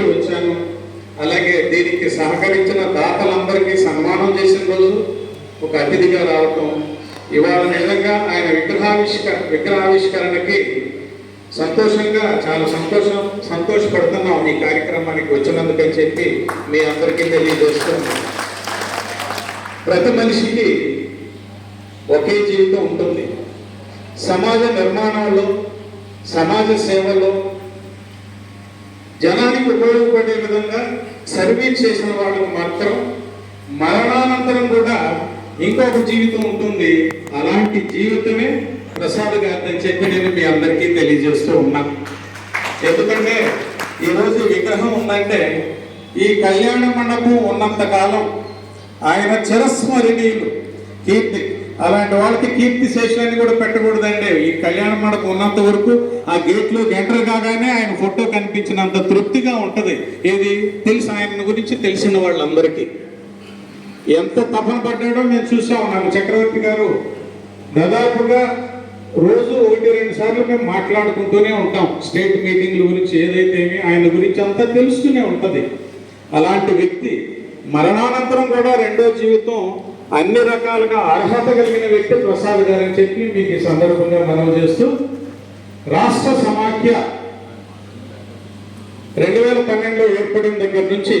చెప్పడానికి వచ్చాను. అలాగే దీనికి సహకరించిన దాతలందరికీ సన్మానం చేసిన రోజు ఒక అతిథిగా రావటం. ఇవాళ నిజంగా ఆయన విగ్రహావిష్క విగ్రహావిష్కరణకి సంతోషంగా చాలా సంతోషం సంతోషపడుతున్నాం ఈ కార్యక్రమానికి వచ్చినందుకని చెప్పి మీ అందరికీ తెలియజేస్తున్నాం ప్రతి మనిషికి ఒకే జీవితం ఉంటుంది. సమాజ నిర్మాణంలో సమాజ సేవలో జనానికి ఉపయోగపడే విధంగా సర్వీస్ చేసిన వాళ్ళకు మాత్రం మరణానంతరం కూడా ఇంకొక జీవితం ఉంటుంది. అలాంటి జీవితమే ప్రసాద్ గారిని చెప్పి నేను మీ అందరికీ తెలియజేస్తూ ఉన్నా. ఎందుకంటే ఈరోజు విగ్రహం ఉందంటే ఈ కళ్యాణ మండపం ఉన్నంత కాలం ఆయన చిరస్మరణీయులు కీర్తి. అలాంటి వాళ్ళకి కీర్తి శేషాన్ని కూడా పెట్టకూడదండి. ఈ కళ్యాణ మండపం ఉన్నంత వరకు ఆ గేట్లో ఎంటర్ కాగానే ఆయన ఫోటో కనిపించినంత తృప్తిగా ఉంటది. ఏది? తెలుసు ఆయన గురించి తెలిసిన వాళ్ళందరికీ. ఎంత తపన పడ్డాడో మేము చూసా ఉన్నాము చక్రవర్తి గారు దాదాపుగా రోజు ఒకటి రెండు సార్లు మేము మాట్లాడుకుంటూనే ఉంటాం. స్టేట్ మీటింగ్ల గురించి ఏదైతే ఆయన గురించి అంతా తెలుస్తూనే ఉంటది. అలాంటి వ్యక్తి మరణానంతరం కూడా రెండో జీవితం అన్ని రకాలుగా అర్హత కలిగిన వ్యక్తి ప్రసాద్ గారు అని చెప్పి మీకు ఈ సందర్భంగా మనవి చేస్తూ రాష్ట్ర సమాఖ్య రెండు వేల పన్నెండులో ఏర్పడిన దగ్గర నుంచి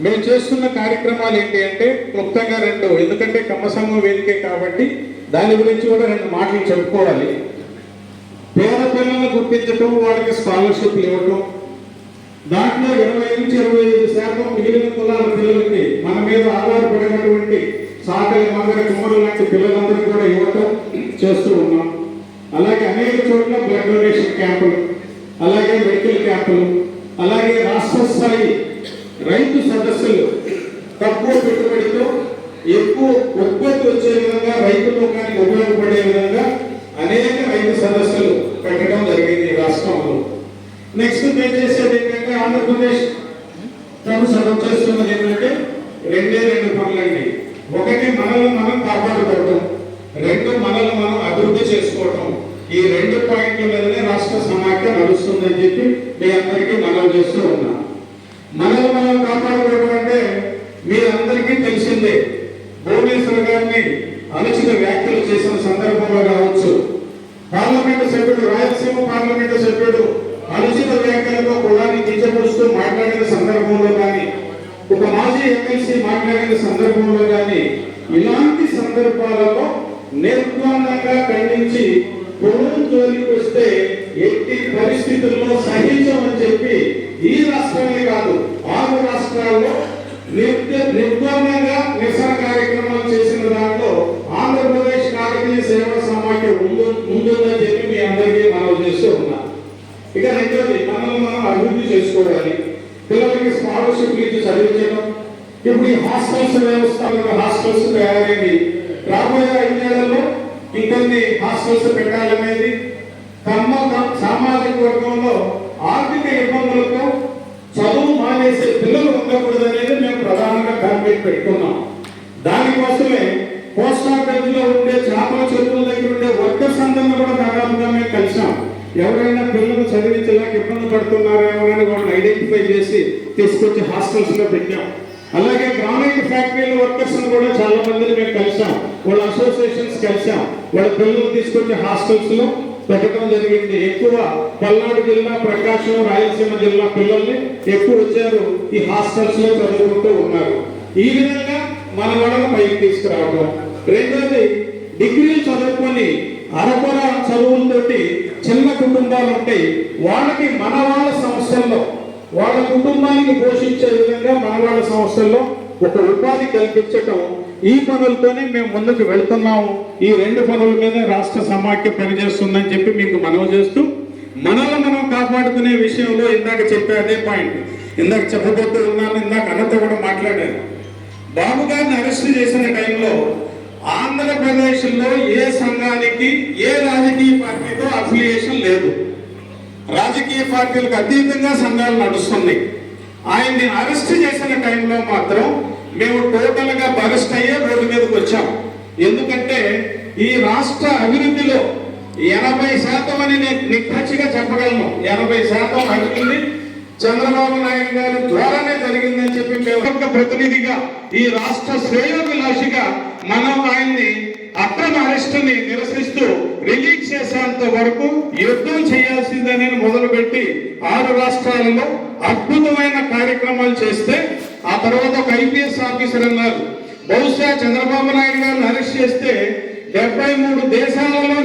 మేము చేస్తున్న కార్యక్రమాలు ఏంటి అంటే క్లుప్తంగా రెండు ఎందుకంటే కమ్మ సంఘం వేదికే కాబట్టి దాని గురించి కూడా రెండు మాటలు చెప్పుకోవాలి. పేద పిల్లలను గుర్తించటం వాళ్ళకి స్కాలర్షిప్ ఇవ్వటం దాంట్లో ఇరవై నుంచి ఇరవై ఐదు శాతం మిగిలిన కులాల పిల్లలకి మన మీద ఆధారపడినటువంటి సాకలి మందర కుమ్మరు లాంటి పిల్లలందరికీ కూడా ఇవ్వటం చేస్తూ ఉన్నాం. అలాగే అనేక చోట్ల బ్లడ్ డొనేషన్ క్యాంపులు అలాగే మెడికల్ క్యాంపులు అలాగే రాష్ట్ర స్థాయి రైతు సదస్సులు తక్కువ పెట్టుబడితో ఎక్కువ ఉత్పత్తి వచ్చే విధంగా రైతు లోకానికి ఉపయోగపడే విధంగా అనేక రైతు సదస్సులు పెట్టడం జరిగింది రాష్ట్రంలో. నెక్స్ట్ మేము చేసేది ఏంటంటే ఆంధ్రప్రదేశ్ ప్రభుత్వం చేస్తున్నది ఏంటంటే రెండే రెండు మనల్ని మనం కాపాడుకోవటం రెండు మనల్ని మనం అభివృద్ధి చేసుకోవటం ఈ రెండు పాయింట్ల మీదనే రాష్ట్ర సమాఖ్య నడుస్తుందని చెప్పి మీ అందరికీ మనం చేస్తూ ఉన్నాం. మనల్ని మనం కాపాడుకోవడం అంటే మీరందరికీ తెలిసిందే. భువనేశ్వర్ గారిని అనుచిత వ్యాఖ్యలు చేసిన సందర్భంలో కావచ్చు. పార్లమెంటు సభ్యుడు రాయలసీమ పార్లమెంటు సభ్యుడు అనుచిత వ్యాఖ్యలతో కులాన్ని కించపరుస్తూ మాట్లాడిన సందర్భంలో కానీ ఒక మాజీ ఎమ్మెల్సీ మాట్లాడిన సందర్భంలో నిర్మాణంగా ఖండించి పొలం జోలికి వస్తే ఎట్టి పరిస్థితుల్లో సహించమని చెప్పి ఈ రాష్ట్రమే కాదు ఆరు రాష్ట్రాల్లో నిర్ద నిర్బంధంగా నిరసన కార్యక్రమాలు చేసిన దాంట్లో ఆంధ్రప్రదేశ్ కాకతీయ సేవా సమాఖ్య ముందు ముందుందని చెప్పి మీ అందరికీ మనం చేస్తూ ఉన్నాం. ఇక రెండోది మనల్ని మనం అభివృద్ధి చేసుకోవాలి. పిల్లలకి స్కాలర్షిప్ ఇచ్చి చదివించడం. ఇప్పుడు ఈ హాస్టల్స్ వ్యవస్థ హాస్టల్స్ తయారైంది. రాబోయే ఐదేళ్ళలో ఇంకొన్ని హాస్టల్స్ పెట్టాలనేది తమ సామాజిక వర్గంలో ఆర్థిక ఇబ్బందులతో చదువు మానేసే పిల్లలు ఉండకూడదు అనేది మేము ప్రధానంగా టార్గెట్ పెట్టుకున్నాం. దానికోసమే పోస్ట్ ఆఫీస్లో ఉండే చేపల చెరువుల దగ్గర ఉండే వర్కర్స్ అందరిని కూడా దాదాపుగా మేము కలిసాం. ఎవరైనా పిల్లలు చదివించలేక ఇబ్బంది పడుతున్నారేమో అని వాళ్ళని ఐడెంటిఫై చేసి తీసుకొచ్చి హాస్టల్స్లో పెట్టాం. అలాగే గ్రానైట్ ఫ్యాక్టరీల వర్కర్స్ కూడా చాలా మందిని మేము కలిసాం. వాళ్ళ అసోసియేషన్స్ కలిసాం. వాళ్ళ పిల్లలు తీసుకొచ్చే హాస్టల్స్లో పెట్టడం జరిగింది. ఎక్కువ పల్నాడు జిల్లా ప్రకాశం రాయలసీమ జిల్లా పిల్లల్ని ఎక్కువ వచ్చారు ఈ హాస్టల్స్లో చదువుకుంటూ ఉన్నారు. ఈ విధంగా మన వాళ్ళని పైకి తీసుకురావడం రెండోది డిగ్రీలు చదువుకొని అరకొర చదువులతోటి చిన్న కుటుంబాలు ఉంటాయి వాళ్ళకి మన వాళ్ళ వాళ్ళ కుటుంబానికి పోషించే విధంగా మనవాళ్ళ సంస్థల్లో ఒక ఉపాధి కల్పించటం ఈ పనులతోనే మేము ముందుకు వెళ్తున్నాము. ఈ రెండు పనుల మీద రాష్ట్ర సమాఖ్య పనిచేస్తుందని చెప్పి మీకు మనవి చేస్తూ మనల్ని మనం కాపాడుకునే విషయంలో ఇందాక చెప్పే అదే పాయింట్. ఇందాక చెప్పబోతూ ఉన్నాను ఇందాక అన్నతో కూడా మాట్లాడారు. బాబు గారిని అరెస్ట్ చేసిన టైంలో ఆంధ్రప్రదేశ్లో ఏ సంఘానికి ఏ రాజకీయ పార్టీతో అఫిలియేషన్ లేదు. రాజకీయ పార్టీలకు అతీతంగా సంఘాలు నడుస్తుంది ఆయన్ని అరెస్ట్ చేసిన టైంలో మాత్రం మేము టోటల్గా బరెస్ట్ అయ్యే రోడ్డు మీదకి వచ్చాం. ఎందుకంటే ఈ రాష్ట్ర అభివృద్ధిలో ఎనభై శాతం అని నేను నిక్కచ్చిగా చెప్పగలను. ఎనభై శాతం అభివృద్ధి చంద్రబాబు నాయుడు గారి ద్వారానే జరిగిందని చెప్పి మేము ఒక ప్రతినిధిగా ఈ రాష్ట్ర శ్రేయోభిలాషిగా మనం ఆయన్ని అక్రమ అరెస్టుని నిరసిస్తూ రిలీజ్ చేసేంత వరకు యుద్ధం చేయాల్సిందని మొదలుపెట్టి ఆరు రాష్ట్రాలలో అద్భుతమైన కార్యక్రమాలు చేస్తే ఆ తర్వాత ఒక ఐపీఎస్ ఆఫీసర్ అన్నారు. బహుశా చంద్రబాబు నాయుడు గారిని అరెస్ట్ చేస్తే డెబ్బై మూడు దేశాలలో